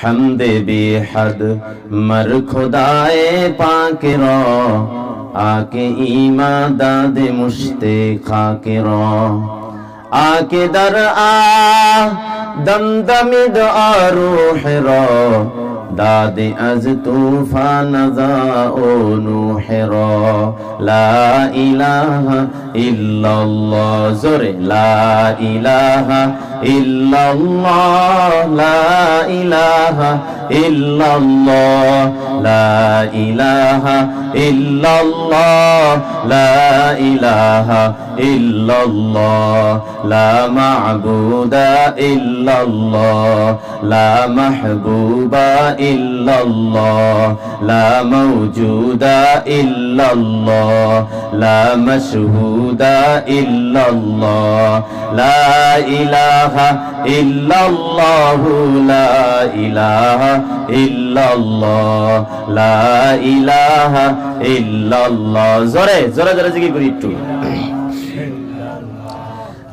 হামদে বেহদ, মর খুদায় পাকে র আকে ইমা দাদে মুশতে খাকে র আকে দর আ দমদমি দ আরুহ র দাদে আজ তুফান যা ও নূহ র লা ইলাহা ইল্লাল্লাহ, জোরে লা ইলাহা ইল্লাল্লাহ, লা ইলাহা ইল্লাল্লাহ, লা ইলাহা ইল্লাল্লাহ, লা ইলাহা ইল্লাল্লাহ, লা মা'বুদা ইল্লাল্লাহ, লা মাহবুবা ইল্লাল্লাহ, লা মাওজুদা ইল্লাল্লাহ, লা মাশহুদা ইল্লাল্লাহ, লা ইলাহা ইলাহা ইল্লাল্লাহু লা ইলাহা ইল্লাল্লাহ। লা ইলাহা ইল্লাল্লাহ। জোরে জোরে জোরে জিকির করি একটু।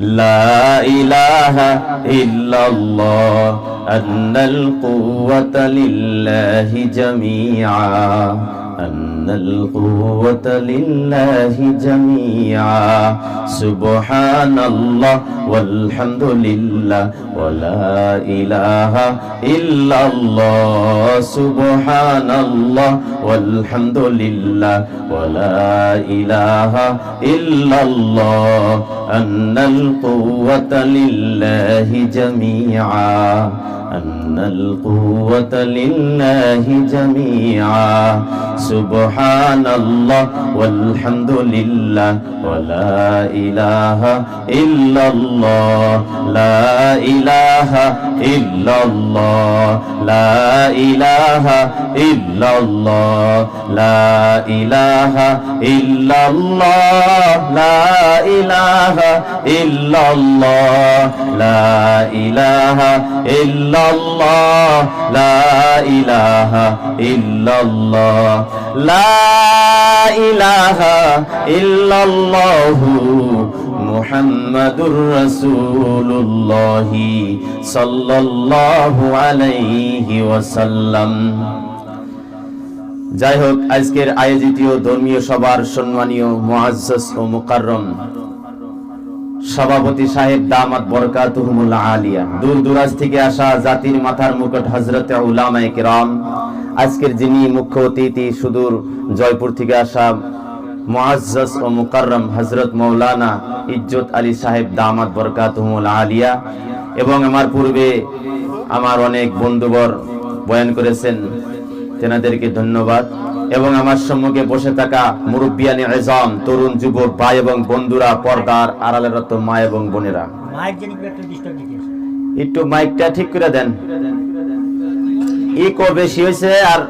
লা ইলাহা ইল্লাল্লাহ। আন্নাল কুওয়াতা লিল্লাহি জামিআ। أن القوة لله جميعا. سبحان الله والحمد لله ولا إله إلا الله. سبحان الله والحمد لله ولا إله إلا الله. أن القوة لله جميعا. أن القوة لله جميعا. سبحان الله والحمد لله ولا إله إلا الله. لا إله إلا الله. لا إله إلا الله. لا إله إلا الله. لا إله إلا الله. لا إله إلا الله. ইল্লাল্লাহ লা ইলাহা ওয়াসাল্লাম। যাই হোক আজকের আয়োজিত ধর্মীয় সবার সম্মানীয় মুআজ্জাজ ও মুকাররম সভাপতি সাহেব দামাত বরকাতুহুমুল আলিয়া। দূর দূরাজ থেকে আসা জাতির মাথার মুকুট হজরত উলামায়ে কিরাম। আজকের যিনি মুখ্য অতিথি সুদূর জয়পুর থেকে আসা মুআজ্জাজ ও মুকাররম হযরত মাওলানা ইজ্জত আলী সাহেব দামাত বরকাতুহুমুল আলিয়া এবং আমার পূর্বে আমার অনেক বন্ধুবর বয়ান করেছেন, তেনাদেরকে ধন্যবাদ। এবং আমার সম্মুখে বসে থাকা মুরব্বিয়ানি এজাম তরুণ যুবক ভাই এবং বন্ধুরা পর্দার আড়ালের রত মা এবং বোনেরা। একটা মাইকটা ঠিক করে দেন। ইকো বেশি হয়েছে আর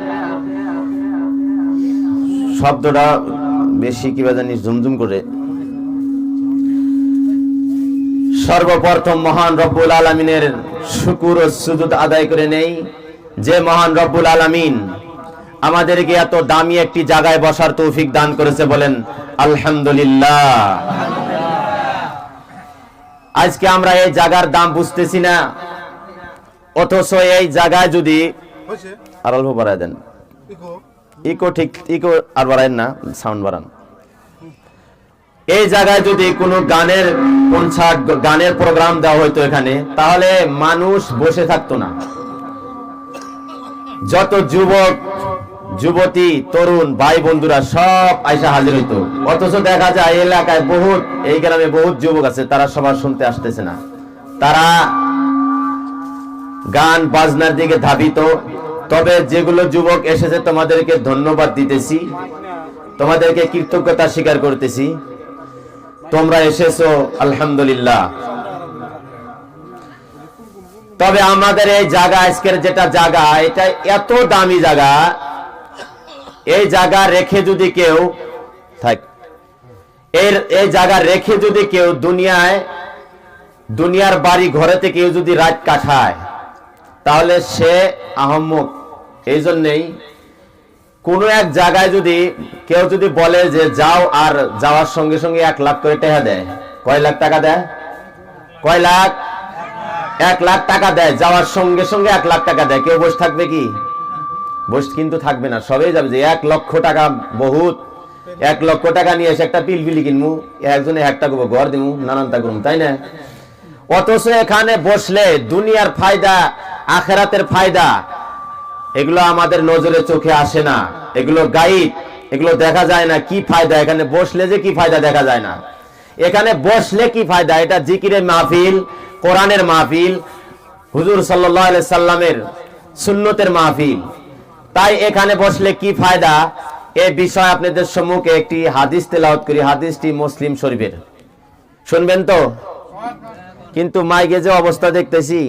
শব্দটা বেশি কিবা জানি ঝুমঝুম করে। সর্বপ্রথম মহান রব্বুল আলমিনের শুকুর ও সুজুদ আদায় করে নেই। যে মহান রব্বুল আলামিন আমাদেরকে এত দামি একটি জায়গায় বসার তৌফিক দান করেছে বলেন আলহামদুলিল্লাহ। আজকে আমরা এই জায়গার দাম বুঝতেছি না। অথচ এই জায়গায় যদি আর অল্প বাড়ায় দেন। ইকো। ঠিক ইকো আর বাড়ায়েন না সাউন্ড বাড়ান। এই জায়গায় যদি কোনো গানের কনসার্ট গানের প্রোগ্রাম দেওয়া হইতো এখানে তাহলে মানুষ বসে থাকতো না। যত যুবক, যুবতী, তরুণ, ভাই বন্ধুরা সব আইসা হাজির হইতো। অথচ দেখা যায় এলাকায় বহুত, এই গ্রামে বহুত যুবক আছে, তারা সবার শুনতে আসতেছে না। তারা গান বাজনার দিকে ধাবিত। তবে যেগুলো যুবক এসেছে, তোমাদেরকে ধন্যবাদ দিতেছি। তোমাদেরকে কৃতজ্ঞতা স্বীকার করতেছি। তোমরা এসেছ, আলহামদুলিল্লাহ। তবে আমাদের এই জায়গা, আজকের যেটা জায়গা, এটা এত দামি জায়গা। এই জায়গা রেখে যদি কেউ এই জায়গা রেখে যদি কেউ দুনিয়ায়, দুনিয়ার বাড়ি ঘরেতে কেউ যদি রাত তাহলে সে আহম্মক। এই জন্যেই কোন এক জায়গায় যদি কেউ যদি বলে যে যাও আর যাওয়ার সঙ্গে সঙ্গে এক লাখ করে দেয়, কয় লাখ টাকা দেয়? কয় লাখ? এক লাখ টাকা দেয়, যাওয়ার সঙ্গে সঙ্গে এক লাখ টাকা দেয়। কেউ বসে থাকবে কি? বসে কিন্তু থাকবে না, সবাই যাবে যে এক লক্ষ টাকা বহুত। এক লক্ষ টাকা নিয়ে এসে একটা পিলপিলি কিনবো একজনে একটা করব ঘর দিমু নানানটা করব তাই না? অথচ এখানে বসলে দুনিয়ার ফায়দা, আখেরাতের ফায়দা, এগুলো আমাদের নজরে চোখে আসে না। এগুলো গাইড এগুলো দেখা যায় না, কি ফায়দা? এখানে বসলে যে কি ফায়দা দেখা যায় না। এখানে বসলে কি ফায়দা এটা জিকিরের মাহফিল কোরআনের মাহফিল হুজুর সাল্লাহ সাল্লামের সুন্নতের মাহফিল তাই এখানে বসলে কি ফায়দা এ বিষয়ে আপনাদের সম্মুখে একটি হাদিস তেলাওয়াত করি হাদিসটি মুসলিম শরীফের শুনবেন তো কিন্তু মাইকে যে অবস্থা দেখতেছি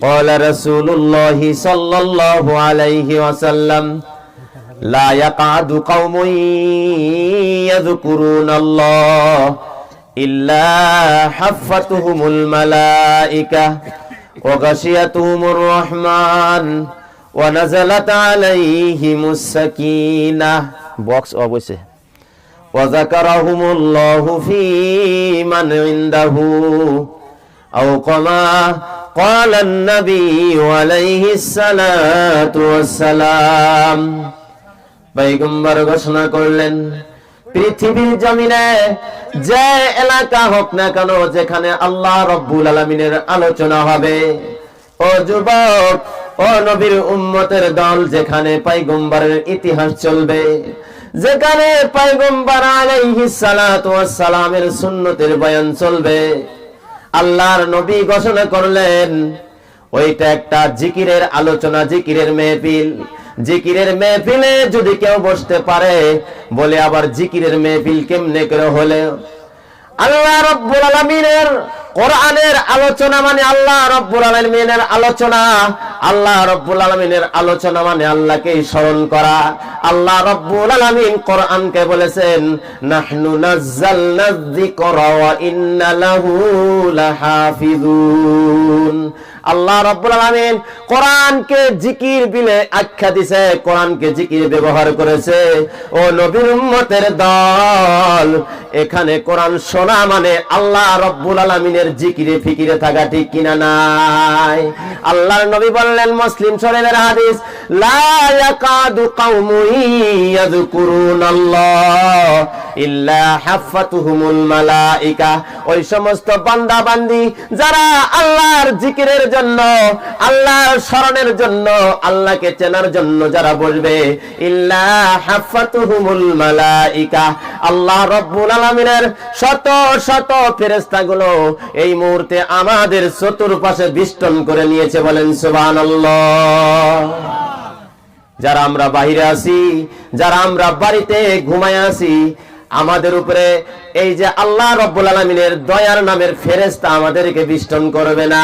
قال رسول الله صلى الله عليه وسلم لا يقعد قوم يذكرون الله إلا حفتهم الملائكة وغشيتهم الرحمن ونزلت عليهم السكينة بوكس অবশ্যই وذكرهم الله في من عنده أو كما قال النبي عليه الصلاة والسلام পৈগম্বর ঘোষণা করলেন, পৃথিবীর জমিনে যে এলাকা হোক না কেন, যেখানে আল্লাহ রব্বুল আলমিনের আলোচনা হবে, ও যুবক, ও নবীর উম্মতের দল, যেখানে পাইগম্বরের ইতিহাস চলবে, যেখানে পাইগম্বর সালামের সুন্নতের বয়ান চলবে, আল্লাহর নবী ঘোষণা করলেন, ওইটা একটা জিকিরের আলোচনা, জিকিরের মেহফিল। জিকিরের মেহফিলে যদি কেউ বসতে পারে, বলে আবার জিকিরের মেহফিল কেমনে করে হলে? আল্লাহ রব্বুল আলামিনের কোরআনের আলোচনা মানে আল্লাহ রব্বুল আলামিনের আলোচনা। আল্লাহ রব্বুল আলামিনের আলোচনা মানে আল্লাহকে স্মরণ করা। আল্লাহ রব্বুল আলামিন কোরআনকে বলেছেন, নাহনু নাযালনা যিকরা ওয়া ইন্না লাহু লাহাফিজুন আল্লাহ রব্বুল আলামিন কোরআনকে জিকির বিলে আখ্যা দিছে, কোরআনকে জিকির ব্যবহার করেছে। ও নবীর উম্মতের দল, এখানে কোরআন শোনা মানে আল্লাহ রব্বুল আলামিনের জিকিরে ফিকিরে থাকা ঠিক কিনা নাই? আল্লাহর নবী বললেন, মুসলিম শরীফের হাদিস, লা ইয়াকাদু কাউমুন ইয়াযকুরুনাল্লাহ ইল্লা হাফাতুহুমুল এই মুহূর্তে আমাদের চতুর্পাশে বিষ্টন করে নিয়েছে বলেন সুবহানাল্লাহ। যারা আমরা বাহিরে আছি, যারা আমরা বাড়িতে ঘুমায় আছি আমাদের উপরে এই যে আল্লাহ রব্বুল আলমিনের দয়ার নামের ফেরেস্তা আমাদেরকে বিষ্টন করবে না।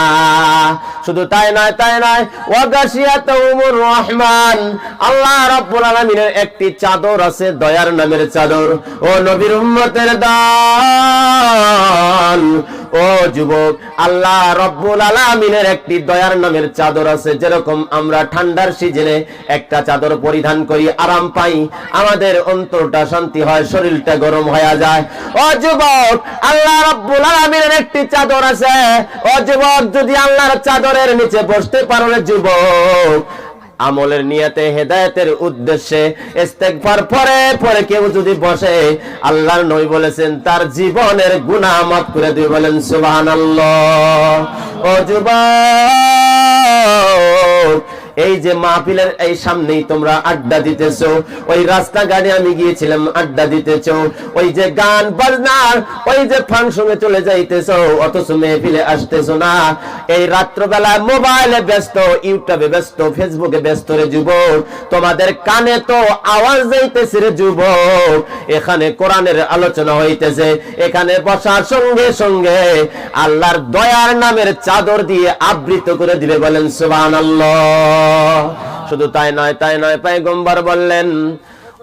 শুধু তাই নয় তাই নয় রহমান। আল্লাহ রব্বুল আলমিনের একটি চাদর আছে, দয়ার নামের চাদর। ও নবীর উম্মতের দান। ও যুবক, আল্লাহ রব্বুল আলামিনের একটি দয়ার নামের চাদর আছে, যেরকম আমরা ঠান্ডার সিজনে একটা চাদর পরিধান করি, আরাম পাই। আমাদের অন্তরটা শান্তি হয়, শরীরটা গরম হয়ে যায়। ও একটি চাদর আছে। যদি আল্লাহর চাদরের নিচে বসতে আমলের নিয়তে, হেদায়েতের উদ্দেশ্যে পরে পরে কেউ যদি বসে, আল্লাহর নই বলেছেন, তার জীবনের গুনাহ মাফ করে দিয়ে বলেন, সুবহানাল্লাহ। ও এই যে মাহফিলের এই সামনেই তোমরা আড্ডা দিতেছো, ওই রাস্তাঘাটে আমি গিয়েছিলাম আড্ডা দিতেছো, ওই যে গান বাজনার ওই যে ফাংশনে চলে যাইতেছো, অথচ মেহফিলে আসতেছো না। এই রাত্রবেলা মোবাইলে ব্যস্ত, ইউটিউবে ব্যস্ত, ফেসবুকে ব্যস্ত রে যুবক, তোমাদের কানে তো আওয়াজ যাইতেছে রে যুবক। এখানে কোরআনের আলোচনা হইতেছে, এখানে বসার সঙ্গে সঙ্গে আল্লাহর দয়ার নামের চাদর দিয়ে আবৃত করে দিবে বলেন, সুবহানাল্লাহ। শুধু তাই নয় তাই নয় পয়গম্বর বললেন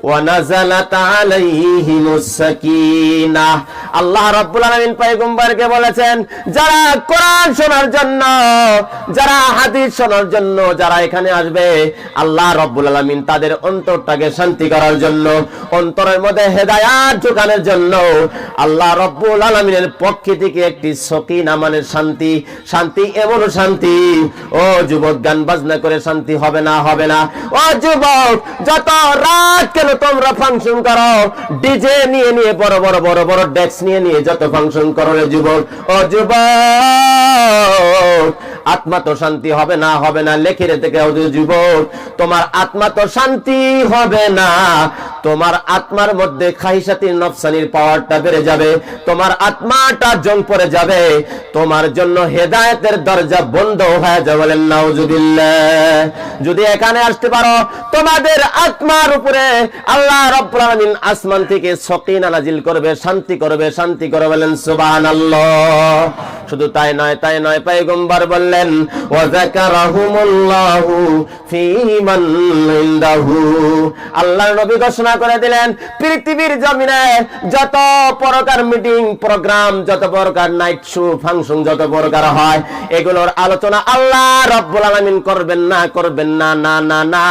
ওয়ানাজালাত আলাইহিমুস সাকিনাহ আল্লাহ রাব্বুল আলামিন পয়গম্বরকে বলেছেন, যারা কোরআন শোনার জন্য, যারা হাদিস শোনার জন্য যারা এখানে আসবে, আল্লাহ রাব্বুল আলামিন তাদের অন্তরটাকে শান্তি করার জন্য, অন্তরের মধ্যে হেদায়াত ঢোকানোর জন্য আল্লাহ রব্বুল আলমিনের পক্ষে থেকে একটি সকিনা মানে শান্তি শান্তি এমন শান্তি, ও যুবক গান বাজনা করে শান্তি হবে না হবে না। ও যুবক, যত রাত কেন তোমরা ফাংশন করো ডিজে নিয়ে নিয়ে বড় বড় বড় বড় ডেস্ক নিয়ে নিয়ে যত ফাংশন করলে জীবন। ও আত্মা তো শান্তি হবে না হবে না লেখে রেতে কেউ যুবক তোমার আত্মা তো শান্তি হবে না। তোমার আত্মার মধ্যে খাইসাতির নফসানির পাওয়ারটা বেড়ে যাবে। তোমার আত্মাটা জং পড়ে যাবে। তোমার জন্য হেদায়েতের দরজা বন্ধ হয়ে যাবে। যদি এখানে আসতে পারো, তোমাদের আত্মার উপরে আল্লাহ রাব্বুল আসমান থেকে সকিনা নাজিল করবে, শান্তি করবে শান্তি করবে। বলেন, সুবহানাল্লাহ। শুধু তাই নয় তাই নয়, পয়গম্বর বললেন ইনদাহু। আল্লাহর নবী ঘোষণা করে দিলেন, পৃথিবীর জমিনে যত প্রকার মিটিং, প্রোগ্রাম, যত প্রকার নাইট শো, ফাংশন, যত প্রকার হয়, এগুলোর আলোচনা আল্লাহ রব্বুল আলামিন করবেন না করবেন না না না না।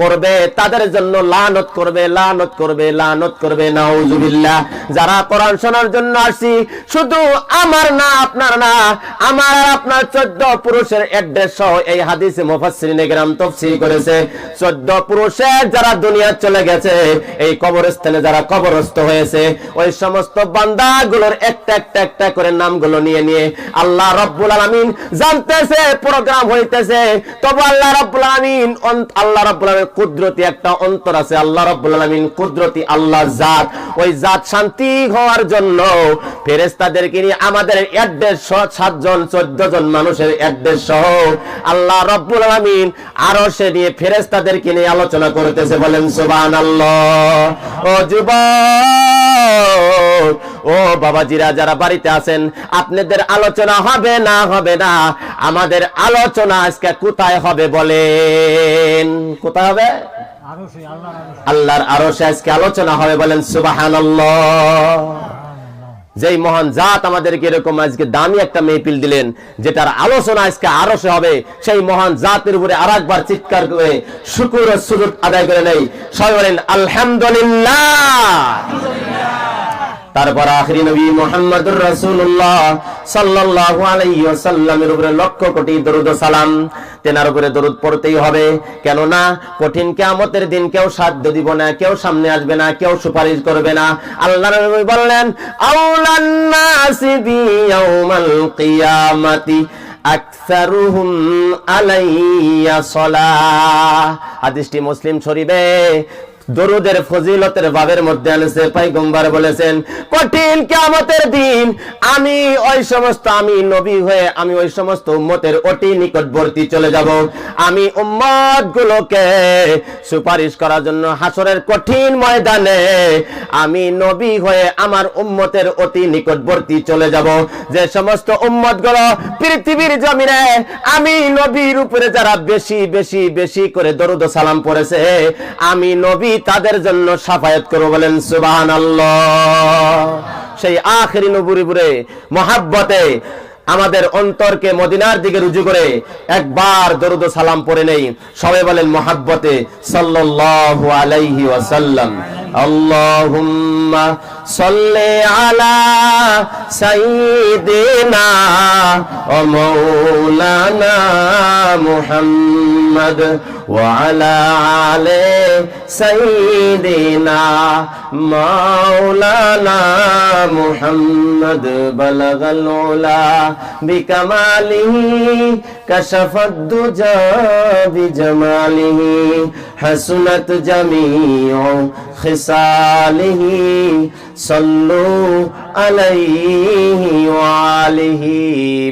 করবে, তাদের জন্য লানত করবে লানত করবে লানত করবে, নাউজুবিল্লাহ। যারা কোরআন শোনার জন্য আসি, শুধু আমার না, আপনার না, আমার আপনার চোদ্দ পুরুষের অ্যাড্রেস সহ এই হাদিসে মুফাসসিরিনে কেরাম তাফসীর করেছে। চোদ্দ পুরুষের যারা দুনিয়া চলে গেছে, এই কবরস্থানে যারা কবরস্থ হয়েছে, ওই সমস্ত বান্দাগুলোর একটা একটা একটা করে নামগুলো নিয়ে নিয়ে আল্লাহ রব্বুল আলামিন জানতেছে প্রোগ্রাম হইতেছে। তবু আল্লাহ রব্বুল আলামিন আল্লাহ রব্বুল আলামিন কুদরতি একটা অন্তর আছে। আল্লাহ রব্বুল আলামিন কুদরতি আল্লাহ জাত। ওই জাত শান্তি হওয়ার জন্য ফেরেশতাদেরকে নিয়ে আমাদের অ্যাড্রেস সহ সাতজন, চোদ্দ জন মানুষের অ্যাড্রেস সহ আল্লাহ রব্বুল আলামিন আরও সে নিয়ে ফেরেশতাদেরকে নিয়ে আলোচনা করতেছে বলেন সুবহানাল্লাহ। ও যুবক ও বাবাজিরা যারা বাড়িতে আছেন আপনাদের আলোচনা হবে না হবে না? আমাদের আলোচনা আজকে কোথায় হবে বলেন? কোথায় হবে? আরও সে আল্লাহ আল্লাহর আরও আজকে আলোচনা হবে বলেন সুবহানাল্লাহ। যেই মহান জাত আমাদেরকে এরকম আজকে দামি একটা মেহফিল দিলেন, যেটার আলোচনা আজকে আরও হবে, সেই মহান জাতের উপরে আর একবার চিৎকার করে শুকুর সুযোগ আদায় করে নেই। সবাই বলেন, আলহামদুলিল্লাহ। তারপর আখরি নবী মুহাম্মদুর রাসূলুল্লাহ সাল্লাল্লাহু আলাইহি ওয়াসাল্লামের উপরে লক্ষ কোটি দরুদ সালাম। তেনার উপরে দরুদ পড়তেই হবে। কেন না কঠিন কিয়ামতের দিন কেউ সাধ্য দিব না, কেউ সামনে আসবে না, কেউ সুপারিশ করবে না। আল্লাহর নবী বললেন আউলান মুসলিম শরীফে দরুদের ফজিলতের ভাবের মধ্যে আনছে, পাইগম্বার বলেছেন, কঠিন কিয়ামতের দিন, আমি ওই সমস্ত, আমি নবী হয়ে, আমি ওই সমস্ত উম্মতের অতি নিকটবর্তী চলে যাব। আমি উম্মত গুলোকে সুপারিশ করার জন্য হাসরের কঠিন ময়দানে, আমি নবী হয়ে আমার উম্মতের অতি নিকটবর্তী চলে যাব। যে সমস্ত উম্মতগুলো পৃথিবীর জমিনে, আমি নবীর উপরে যারা বেশি বেশি বেশি করে দরুদ সালাম পড়েছে, আমি নবী তাদের জন্য সাফায়াত করব বলেন সুবাহান সেই আখেরি নবুরি বুড়ে মহাব্বতে আমাদের অন্তরকে মদিনার দিকে রুজু করে একবার দরুদ সালাম পড়ে নেই। সবাই বলেন, মহাব্বতে সাল্লাল্লাহু আলাইহি ওয়াসাল্লাম। আল্লাহুম্মা মুহাম্মদ ওয়া আলি সাইয়্যিদিনা মাওলানা মুহাম্মদ বালাগাল উলা বিকামালিহি কাশাফাদ দুজা বিজামালিহি হাসুনাত জামিউ খিসালিহি সাল্লু আলাইহি ওয়া আলিহি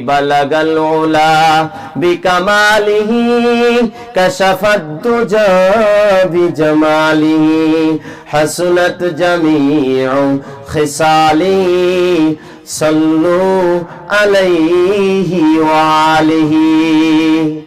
বালাগাল উলা বিকামালিহি কাশাফাদ দুজা বিজামালিহি হাসুনাত জামিউ খিসালিহি সাল্লু আলাইহি ওয়া আলিহি